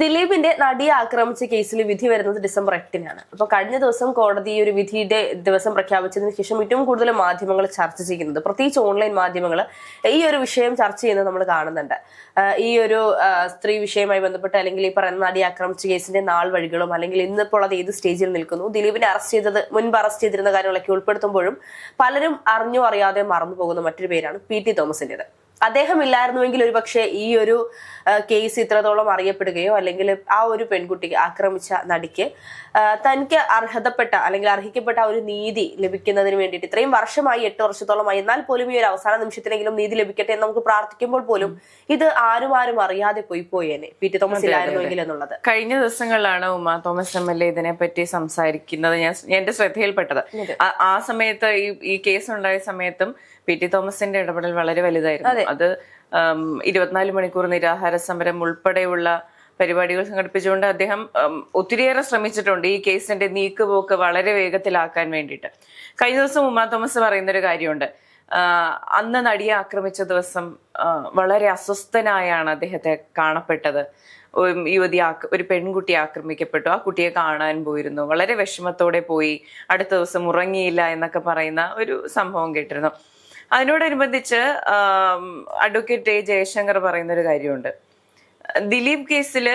ദിലീപിന്റെ നടിയെ ആക്രമിച്ച കേസിൽ വിധി വരുന്നത് ഡിസംബർ എട്ടിനാണ്. അപ്പൊ കഴിഞ്ഞ ദിവസം കോടതി ഈ ഒരു വിധിയുടെ ദിവസം പ്രഖ്യാപിച്ചതിന് ശേഷം ഏറ്റവും കൂടുതൽ മാധ്യമങ്ങൾ ചർച്ച ചെയ്യുന്നത് പ്രത്യേകിച്ച് ഓൺലൈൻ മാധ്യമങ്ങൾ ഈ ഒരു വിഷയം ചർച്ച ചെയ്യുന്നത് നമ്മൾ കാണുന്നുണ്ട്. ഈ ഒരു സ്ത്രീ വിഷയവുമായി ബന്ധപ്പെട്ട് അല്ലെങ്കിൽ ഈ പറയുന്ന നടി ആക്രമിച്ച കേസിന്റെ നാൾ വഴികളും അല്ലെങ്കിൽ ഇന്നിപ്പോൾ അത് ഏത് സ്റ്റേജിൽ നിൽക്കുന്നു ദിലീപിനെ അറസ്റ്റ് ചെയ്തത് മുൻപ് അറസ്റ്റ് ചെയ്തിരുന്ന കാര്യങ്ങളൊക്കെ ഉൾപ്പെടുത്തുമ്പോഴും പലരും അറിഞ്ഞോ അറിയാതെ മറന്നു പോകുന്ന മറ്റൊരു പേരാണ് പി ടി തോമസിന്റേത്. അദ്ദേഹം ഇല്ലായിരുന്നുവെങ്കിൽ ഒരുപക്ഷെ ഈ ഒരു കേസ് ഇത്രത്തോളം അറിയപ്പെടുകയോ അല്ലെങ്കിൽ ആ ഒരു പെൺകുട്ടിക്ക് ആക്രമിച്ച നടിക്ക് തനിക്ക് അർഹതപ്പെട്ട അല്ലെങ്കിൽ അർഹിക്കപ്പെട്ട ഒരു നീതി ലഭിക്കുന്നതിന് വേണ്ടിയിട്ട് ഇത്രയും വർഷമായി എട്ട് വർഷത്തോളമായി എന്നാൽ പോലും ഈ ഒരു അവസാന നിമിഷത്തിലെങ്കിലും നീതി ലഭിക്കട്ടെ എന്ന് നമുക്ക് പ്രാർത്ഥിക്കുമ്പോൾ പോലും ഇത് ആരും ആരും അറിയാതെ പോയി പോയേനെ. പി. ടി. തോമസ് ഇല്ലായിരുന്നുവെങ്കിൽ എന്നുള്ളത്. കഴിഞ്ഞ ദിവസങ്ങളിലാണ് Uma Thomas M L A ഇതിനെപ്പറ്റി സംസാരിക്കുന്നത്. ഞാൻ എന്റെ ശ്രദ്ധയിൽപ്പെട്ടത്. ആ- ആ സമയത്ത് ഈ ഈ കേസ് ഉണ്ടായ സമയത്തും പി. ടി. തോമസിന്റെ ഇടപെടൽ വളരെ വലുതായിരുന്നു. അത് ഇരുപത്തിനാല് മണിക്കൂർ നിരാഹാര സമരം ഉൾപ്പെടെയുള്ള പരിപാടികൾ സംഘടിപ്പിച്ചുകൊണ്ട് അദ്ദേഹം ഒത്തിരിയേറെ ശ്രമിച്ചിട്ടുണ്ട് ഈ കേസിന്റെ നീക്കുപോക്ക് വളരെ വേഗത്തിലാക്കാൻ വേണ്ടിയിട്ട്. കഴിഞ്ഞ ദിവസം ഉമ്മാ തോമസ് പറയുന്ന ഒരു കാര്യമുണ്ട് അന്ന് നടിയെ ആക്രമിച്ച ദിവസം വളരെ അസ്വസ്ഥനായാണ് അദ്ദേഹത്തെ കാണപ്പെട്ടത്. യുവതി ഒരു പെൺകുട്ടി ആക്രമിക്കപ്പെട്ടു. ആ കുട്ടിയെ കാണാൻ പോയിരുന്നു. വളരെ വിഷമത്തോടെ പോയി. അടുത്ത ദിവസം ഉറങ്ങിയില്ല എന്നൊക്കെ പറയുന്ന ഒരു സംഭവം കേട്ടിരുന്നു. അതിനോടനുബന്ധിച്ച് അഡ്വക്കേറ്റ് എ ജയശങ്കർ പറയുന്ന ഒരു കാര്യമുണ്ട്. ദിലീപ് കേസിൽ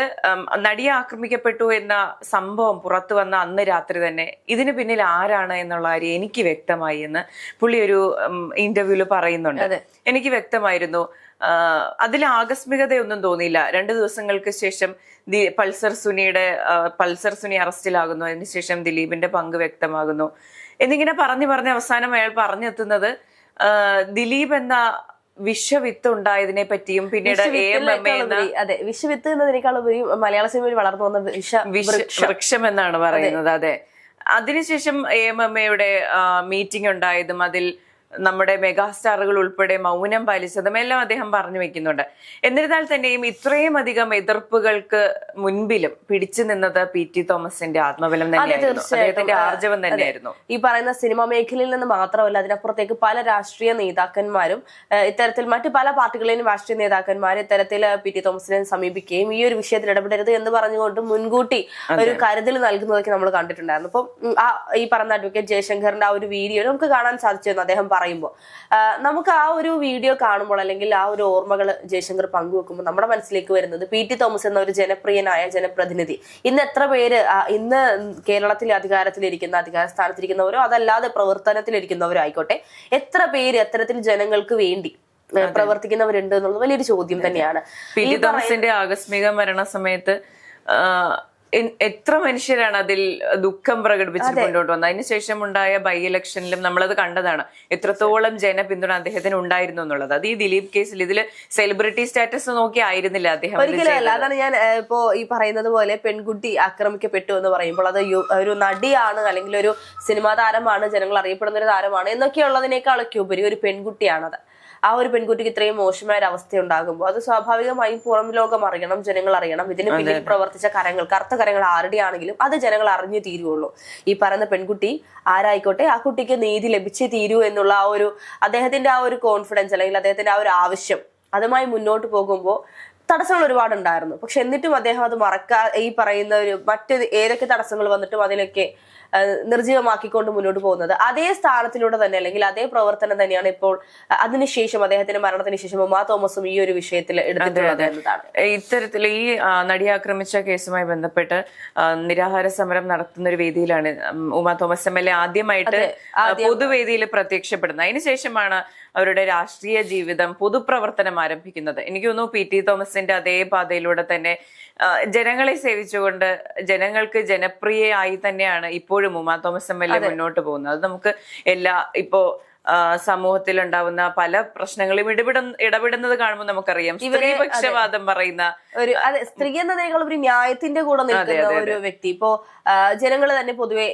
നടിയെ ആക്രമിക്കപ്പെട്ടു എന്ന സംഭവം പുറത്തു വന്ന അന്ന് രാത്രി തന്നെ ഇതിന് പിന്നിൽ ആരാണ് എന്നുള്ള കാര്യം എനിക്ക് വ്യക്തമായി എന്ന് പുള്ളി ഒരു ഇന്റർവ്യൂൽ പറയുന്നുണ്ട്. എനിക്ക് വ്യക്തമായിരുന്നു. അതിൽ ആകസ്മികതയൊന്നും തോന്നിയില്ല. രണ്ട് ദിവസങ്ങൾക്ക് ശേഷം പൾസർ സുനിയുടെ പൾസർ സുനി അറസ്റ്റിലാകുന്നു. അതിനുശേഷം ദിലീപിന്റെ പങ്ക് വ്യക്തമാകുന്നു. എന്നിങ്ങനെ പറഞ്ഞു പറഞ്ഞ് അവസാനം അയാൾ പറഞ്ഞെത്തുന്നത് ദിലീപ് എന്ന വിഷവിത്ത് ഉണ്ടായതിനെ പറ്റിയും പിന്നീട് അതെ വിഷവിത്ത് എന്നതിനേക്കാളുപരി മലയാള സിനിമയിൽ വളർന്നു വന്ന വിഷ- വൃക്ഷം. എന്നാണ് പറയുന്നത് അതെ. അതിനുശേഷം എ എം എം എയുടെ മീറ്റിംഗ് ഉണ്ടായതും അതിൽ നമ്മുടെ മെഗാസ്റ്റാറുകൾ ഉൾപ്പെടെ മൗനം പാലിച്ചതും എല്ലാം അദ്ദേഹം പറഞ്ഞു വെക്കുന്നുണ്ട്. എന്നിരുന്നാൽ തന്നെയും ഇത്രയും അധികം എതിർപ്പുകൾക്ക് മുൻപിലും പിടിച്ചു നിന്നത് പി ടി തോമസിന്റെ ആത്മബലം തന്നെയായിരുന്നു. ആർജവം തന്നെയായിരുന്നു. ഈ പറയുന്ന സിനിമാ മേഖലയിൽ നിന്ന് മാത്രമല്ല അതിനപ്പുറത്തേക്ക് പല രാഷ്ട്രീയ നേതാക്കന്മാരും ഇത്തരത്തിൽ മറ്റു പല പാർട്ടികളിലും രാഷ്ട്രീയ നേതാക്കന്മാർ ഇത്തരത്തിൽ പി ടി തോമസിനെ സമീപിക്കുകയും ഈ ഒരു വിഷയത്തിൽ ഇടപെടരുത് എന്ന് പറഞ്ഞുകൊണ്ട് മുൻകൂട്ടി ഒരു കരുതൽ നൽകുന്നതൊക്കെ നമ്മൾ കണ്ടിട്ടുണ്ടായിരുന്നു. അപ്പം ആ ഈ പറഞ്ഞ അഡ്വക്കേറ്റ് ജയശങ്കറിന്റെ ആ ഒരു വീഡിയോ നമുക്ക് കാണാൻ സാധിച്ചിരുന്നു അദ്ദേഹം പറയുമ്പോൾ. നമുക്ക് ആ ഒരു വീഡിയോ കാണുമ്പോൾ അല്ലെങ്കിൽ ആ ഒരു ഓർമ്മകൾ ജയശങ്കർ പങ്കുവെക്കുമ്പോൾ നമ്മുടെ മനസ്സിലേക്ക് വരുന്നത് പി ടി തോമസ് എന്ന ഒരു ജനപ്രിയനായ ജനപ്രതിനിധി. ഇന്ന് എത്ര പേര് ഇന്ന് കേരളത്തിൽ അധികാരത്തിലിരിക്കുന്ന അധികാര സ്ഥാനത്തിരിക്കുന്നവരോ അതല്ലാതെ പ്രവർത്തനത്തിലിരിക്കുന്നവരോ ആയിക്കോട്ടെ എത്ര പേര് അത്തരത്തിൽ ജനങ്ങൾക്ക് വേണ്ടി പ്രവർത്തിക്കുന്നവരുണ്ട് എന്നുള്ളത് വലിയൊരു ചോദ്യം തന്നെയാണ്. പി ടി തോമസിന്റെ ആകസ്മിക മരണ സമയത്ത് എത്ര മനുഷ്യരാണ് അതിൽ ദുഃഖം പ്രകടിപ്പിച്ച് മുന്നോട്ട് വന്നത്? അതിനുശേഷം ഉണ്ടായ ബൈ ഇലക്ഷനിലും നമ്മളത് കണ്ടതാണ്. എത്രത്തോളം ജനപിന്തുണ അദ്ദേഹത്തിന് ഉണ്ടായിരുന്നു എന്നുള്ളത്. അത് ഈ ദിലീപ് കേസിൽ ഇതിൽ സെലിബ്രിറ്റി സ്റ്റാറ്റസ് നോക്കി ആയിരുന്നില്ല അദ്ദേഹം ഒരിക്കലും അതാണ് ഞാൻ ഇപ്പോ ഈ പറയുന്നത് പോലെ പെൺകുട്ടി ആക്രമിക്കപ്പെട്ടു എന്ന് പറയുമ്പോൾ അത് ഒരു നടിയാണ് അല്ലെങ്കിൽ ഒരു സിനിമാ താരമാണ് ജനങ്ങൾ അറിയപ്പെടുന്ന ഒരു താരമാണ് എന്നൊക്കെയുള്ളതിനേക്കാളൊക്കെ ഉപരി ഒരു പെൺകുട്ടിയാണത്. ആ ഒരു പെൺകുട്ടിക്ക് ഇത്രയും മോശമായ ഒരു അവസ്ഥ ഉണ്ടാകുമ്പോൾ അത് സ്വാഭാവികമായും പുറം ലോകം അറിയണം ജനങ്ങൾ അറിയണം. ഇതിന് പിന്നിൽ പ്രവർത്തിച്ച കരങ്ങൾ കറുത്ത കരങ്ങൾ ആരുടെയാണെങ്കിലും അത് ജനങ്ങൾ അറിഞ്ഞു തീരുള്ളൂ ഈ പറയുന്ന പെൺകുട്ടി ആരായിക്കോട്ടെ ആ കുട്ടിക്ക് നീതി ലഭിച്ചേ തീരൂ എന്നുള്ള ആ ഒരു അദ്ദേഹത്തിന്റെ ആ ഒരു കോൺഫിഡൻസ് അല്ലെങ്കിൽ അദ്ദേഹത്തിന്റെ ആ ഒരു ആവശ്യം അതുമായി മുന്നോട്ട് പോകുമ്പോൾ തടസ്സങ്ങൾ ഒരുപാട് ഉണ്ടായിരുന്നു. പക്ഷെ എന്നിട്ടും അദ്ദേഹം അത് മറക്കാ ഈ പറയുന്ന ഒരു മറ്റ് ഏതൊക്കെ തടസ്സങ്ങൾ വന്നിട്ടും അതിലൊക്കെ നിർജീവമാക്കിക്കൊണ്ട് നിർജീവമാക്കിക്കൊണ്ട് മുന്നോട്ട് പോകുന്നത്. അതേ സ്ഥാനത്തിലൂടെ തന്നെ അല്ലെങ്കിൽ അതേ പ്രവർത്തനം തന്നെയാണ് ഇപ്പോൾ അതിനുശേഷം അദ്ദേഹത്തിന്റെ മരണത്തിന് ശേഷം ഉമാ തോമസും ഈ ഒരു വിഷയത്തിൽ എടുത്തിട്ടുള്ളത് എന്നതാണ്. ഇത്തരത്തിൽ ഈ നടിയെ ആക്രമിച്ച കേസുമായി ബന്ധപ്പെട്ട് നിരാഹാര സമരം നടത്തുന്ന ഒരു വേദിയിലാണ് Uma Thomas M L A ആദ്യമായിട്ട് പൊതുവേദിയിൽ പ്രത്യക്ഷപ്പെടുന്നത്. അതിനുശേഷമാണ് അവരുടെ രാഷ്ട്രീയ ജീവിതം പൊതുപ്രവർത്തനം ആരംഭിക്കുന്നത്. എനിക്ക് തോന്നുന്നു പി ടി തോമസിന്റെ അതേ പാതയിലൂടെ തന്നെ ജനങ്ങളെ സേവിച്ചുകൊണ്ട് ജനങ്ങൾക്ക് ജനപ്രിയയായി തന്നെയാണ് ഇപ്പോഴും Uma Thomas M L A മുന്നോട്ട് പോകുന്നത്. അത് നമുക്ക് എല്ലാ ഇപ്പോ സമൂഹത്തിൽ ഉണ്ടാവുന്ന പല പ്രശ്നങ്ങളും ഇടപെടുന്ന ഇടപെടുന്നത് കാണുമ്പോൾ നമുക്കറിയാം. സ്ത്രീപക്ഷവാദം പറയുന്ന ഒരു അതെ സ്ത്രീ എന്നതിനേക്കാൾ ഒരു ന്യായത്തിന്റെ കൂടെ നിൽക്കുന്ന ഒരു വ്യക്തി. ഇപ്പോ ജനങ്ങൾ തന്നെ പൊതുവെ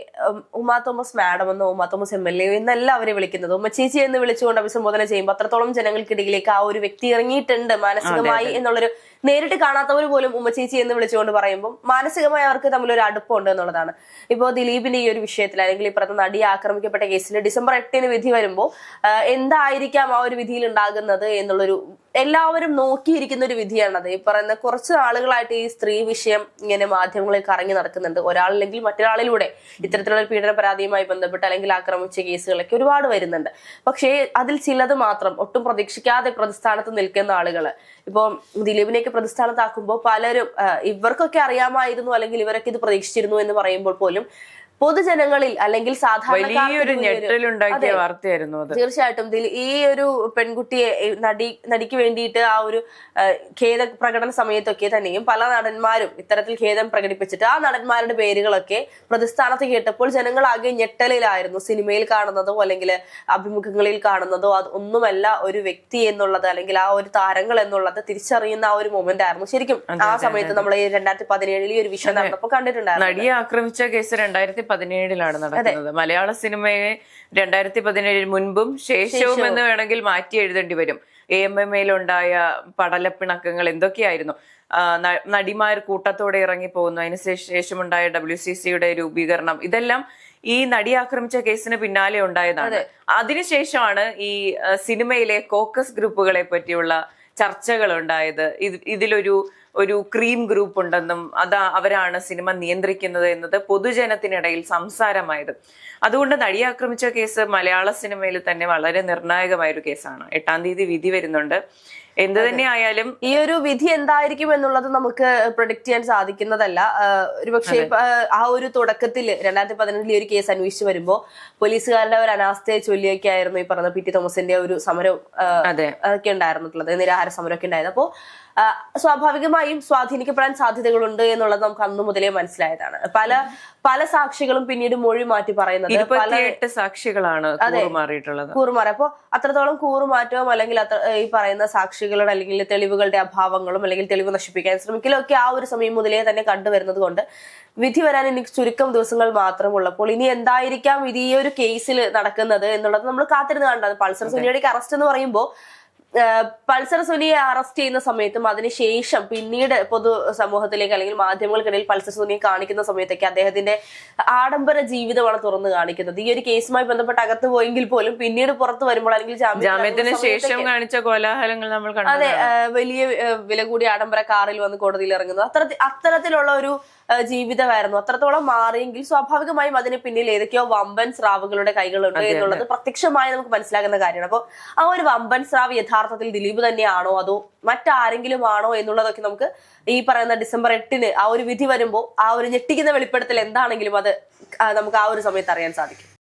ഉമാ തോമസ് മാഡം എന്നോ Uma Thomas M L A എന്നല്ല അവരെ വിളിക്കുന്നത്. ഉമ്മ ചേച്ചി എന്ന് വിളിച്ചുകൊണ്ട് അഭിസംബോധന ചെയ്യുമ്പോൾ അത്രത്തോളം ജനങ്ങൾക്കിടയിലേക്ക് ആ ഒരു വ്യക്തി ഇറങ്ങിയിട്ടുണ്ട് മാനസികമായി എന്നുള്ളൊരു നേരിട്ട് കാണാത്തവർ പോലും ഉമ്മ ചേച്ചി എന്ന് വിളിച്ചുകൊണ്ട് പറയുമ്പോൾ മാനസികമായി അവർക്ക് തമ്മിൽ ഒരു അടുപ്പമുണ്ട് എന്നുള്ളതാണ്. ഇപ്പോൾ ദിലീപിന്റെ ഈ ഒരു വിഷയത്തിൽ അല്ലെങ്കിൽ ഇപ്പുറത്തെ നടി ആക്രമിക്കപ്പെട്ട കേസിൽ ഡിസംബർ എട്ടിന് വിധി വരുമ്പോൾ എന്തായിരിക്കാം ആ ഒരു വിധിയിൽ ഉണ്ടാകുന്നത് എന്നുള്ളൊരു എല്ലാവരും നോക്കിയിരിക്കുന്ന ഒരു വിധിയാണത്. ഈ പറയുന്ന കുറച്ച് ആളുകളായിട്ട് ഈ സ്ത്രീ വിഷയം ഇങ്ങനെ മാധ്യമങ്ങളിൽ കറങ്ങി നടക്കുന്നുണ്ട്. ഒരാളില്ലെങ്കിൽ മറ്റൊരാളിലൂടെ ഇത്തരത്തിലുള്ള പീഡന പരാതിയുമായി ബന്ധപ്പെട്ട് അല്ലെങ്കിൽ ആക്രമിച്ച കേസുകളൊക്കെ ഒരുപാട് വരുന്നുണ്ട്. പക്ഷേ അതിൽ ചിലത് മാത്രം ഒട്ടും പ്രതീക്ഷിക്കാതെ പ്രതിസ്ഥാനത്ത് നിൽക്കുന്ന ആളുകൾ ഇപ്പോൾ ദിലീപിനെയൊക്കെ പ്രതിസ്ഥാനത്താക്കുമ്പോൾ പലരും ഇവർക്കൊക്കെ അറിയാമായിരുന്നു അല്ലെങ്കിൽ ഇവരൊക്കെ ഇത് പ്രതീക്ഷിച്ചിരുന്നു എന്ന് പറയുമ്പോൾ പോലും പൊതുജനങ്ങളിൽ അല്ലെങ്കിൽ അത്. തീർച്ചയായിട്ടും. ഈ ഒരു പെൺകുട്ടിയെ നടി നടിക്ക് വേണ്ടിയിട്ട് ആ ഒരു ഖേദ പ്രകടന സമയത്തൊക്കെ തന്നെയും പല നടന്മാരും ഇത്തരത്തിൽ ഖേദം പ്രകടിപ്പിച്ചിട്ട് ആ നടന്മാരുടെ പേരുകളൊക്കെ പ്രതിസ്ഥാനത്ത് കേട്ടപ്പോൾ ജനങ്ങൾ ആകെ ഞെട്ടലിലായിരുന്നു. സിനിമയിൽ കാണുന്നതോ അല്ലെങ്കിൽ അഭിമുഖങ്ങളിൽ കാണുന്നതോ അത് ഒന്നുമല്ല ഒരു വ്യക്തി എന്നുള്ളത് അല്ലെങ്കിൽ ആ ഒരു താരങ്ങൾ എന്നുള്ളത് തിരിച്ചറിയുന്ന ആ ഒരു മൊമെന്റ് ആയിരുന്നു. ശരിക്കും ആ സമയത്ത് നമ്മൾ ഈ രണ്ടായിരത്തി പതിനേഴിൽ ഈ ഒരു വിഷയം നടന്നപ്പോൾ കണ്ടിട്ടുണ്ടായിരുന്നു നടിയെ ആക്രമിച്ച കേസ് രണ്ടായിരത്തി പതിനേഴിലാണ് നടക്കുന്നത്. മലയാള സിനിമയെ രണ്ടായിരത്തി പതിനേഴിൽ മുൻപും ശേഷവും. എന്ന് വേണമെങ്കിൽ മാറ്റി എഴുതേണ്ടി വരും. എ എം എം എയിലുണ്ടായ പടലപ്പിണക്കങ്ങൾ എന്തൊക്കെയായിരുന്നു? നടിമാർ കൂട്ടത്തോടെ ഇറങ്ങി പോകുന്നു അതിന് ശേഷ- ശേഷമുണ്ടായ ഡബ്ല്യു സി സിയുടെ രൂപീകരണം. ഇതെല്ലാം ഈ നടി ആക്രമിച്ച കേസിന് പിന്നാലെ ഉണ്ടായതാണ് അതിനുശേഷമാണ് ഈ സിനിമയിലെ കോക്കസ് ഗ്രൂപ്പുകളെ പറ്റിയുള്ള ചർച്ചകൾ ഉണ്ടായത് ഇത് ഇതിലൊരു ഒരു ക്രീം ഗ്രൂപ്പ് ഉണ്ടെന്നും അത് അവരാണ് സിനിമ നിയന്ത്രിക്കുന്നത് എന്നത് പൊതുജനത്തിനിടയിൽ സംസാരമായത്. അതുകൊണ്ട് നടി ആക്രമിച്ച കേസ് മലയാള സിനിമയിൽ തന്നെ വളരെ നിർണായകമായൊരു കേസാണ്. എട്ടാം തീയതി വിധി വരുന്നുണ്ട്. എന്ത് തന്നെ ആയാലും ഈ ഒരു വിധി എന്തായിരിക്കും എന്നുള്ളത് നമുക്ക് പ്രൊഡിക്ട് ചെയ്യാൻ സാധിക്കുന്നതല്ല. ഒരു ഒരുപക്ഷെ ആ ഒരു തുടക്കത്തിൽ രണ്ടായിരത്തി പതിനെട്ടിൽ ഈ ഒരു കേസ് അന്വേഷിച്ച് വരുമ്പോൾ പോലീസുകാരുടെ ഒരു അനാസ്ഥയെ ചൊല്ലിയൊക്കെ ആയിരുന്നു ഈ പറഞ്ഞ പി ടി തോമസിന്റെ ഒരു സമരം അതൊക്കെ ഉണ്ടായിരുന്നിട്ടുള്ളത് നിരാഹാര സമരമൊക്കെ ഉണ്ടായത്. അപ്പോൾ സ്വാഭാവികമായും സ്വാധീനിക്കപ്പെടാൻ സാധ്യതകളുണ്ട് എന്നുള്ളത് നമുക്ക് അന്നു മുതലേ മനസ്സിലായതാണ്. പല പല സാക്ഷികളും പിന്നീട് മൊഴി മാറ്റി പറയുന്നത് പല സാക്ഷികളാണ് കൂറുമാറിയിട്ടുള്ളത്. കൂറുമാറി. അപ്പോൾ അത്രത്തോളം കൂറുമാറ്റവും അല്ലെങ്കിൽ അത്ര ഈ പറയുന്ന സാക്ഷികളുടെ അല്ലെങ്കിൽ തെളിവുകളുടെ അഭാവങ്ങളും അല്ലെങ്കിൽ തെളിവ് നശിപ്പിക്കാൻ ശ്രമിക്കലൊക്കെ ആ ഒരു സമയം മുതലേ തന്നെ കണ്ടുവരുന്നത് കൊണ്ട് വിധി വരാൻ എനിക്ക് ചുരുക്കം ദിവസങ്ങൾ മാത്രമുള്ളപ്പോൾ ഇനി എന്തായിരിക്കാം ഇത് ഈ ഒരു കേസിൽ നടക്കുന്നത് എന്നുള്ളത് നമ്മൾ കാത്തിരുന്ന് കണ്ടത് പൾസർ സുനിയുടെ അറസ്റ്റ് എന്ന് പറയുമ്പോൾ പൾസർ സുനിയെ അറസ്റ്റ് ചെയ്യുന്ന സമയത്തും അതിനുശേഷം പിന്നീട് പൊതു സമൂഹത്തിലേക്ക് അല്ലെങ്കിൽ മാധ്യമങ്ങൾക്കിടയിൽ പൾസർ സുനിയെ കാണിക്കുന്ന സമയത്തൊക്കെ അദ്ദേഹത്തിന്റെ ആഡംബര ജീവിതമാണ് തുറന്നു കാണിക്കുന്നത്. ഈ ഒരു കേസുമായി ബന്ധപ്പെട്ട് അകത്ത് പോയെങ്കിൽ പോലും പിന്നീട് പുറത്തു വരുമ്പോൾ അല്ലെങ്കിൽ ജാമ്യത്തിന് ശേഷം കാണിച്ച കോലാഹലങ്ങൾ നമ്മൾ അതെ വലിയ വില കൂടിയ ആഡംബര കാറിൽ വന്ന് കോടതിയിൽ ഇറങ്ങുന്നു. അത്തരത്തിൽ അത്തരത്തിലുള്ള ഒരു ജീവിതമായിരുന്നു. അത്രത്തോളം മാറിയെങ്കിൽ സ്വാഭാവികമായും അതിന് പിന്നിൽ ഏതൊക്കെയോ വമ്പൻ സ്രാവുകളുടെ കൈകളുണ്ട് എന്നുള്ളത് പ്രത്യക്ഷമായി നമുക്ക് മനസ്സിലാകുന്ന കാര്യമാണ്. അപ്പോൾ ആ ഒരു വമ്പൻ സ്രാവ് യഥാർത്ഥത്തിൽ ദിലീപ് തന്നെയാണോ അതോ മറ്റാരെങ്കിലും ആണോ എന്നുള്ളതൊക്കെ നമുക്ക് ഈ പറയുന്ന ഡിസംബർ എട്ടിന് ആ ഒരു വിധി വരുമ്പോൾ ആ ഒരു ഞെട്ടിക്കുന്ന വെളിപ്പെടുത്തൽ എന്താണെങ്കിലും അത് നമുക്ക് ആ ഒരു സമയത്ത് അറിയാൻ സാധിക്കും.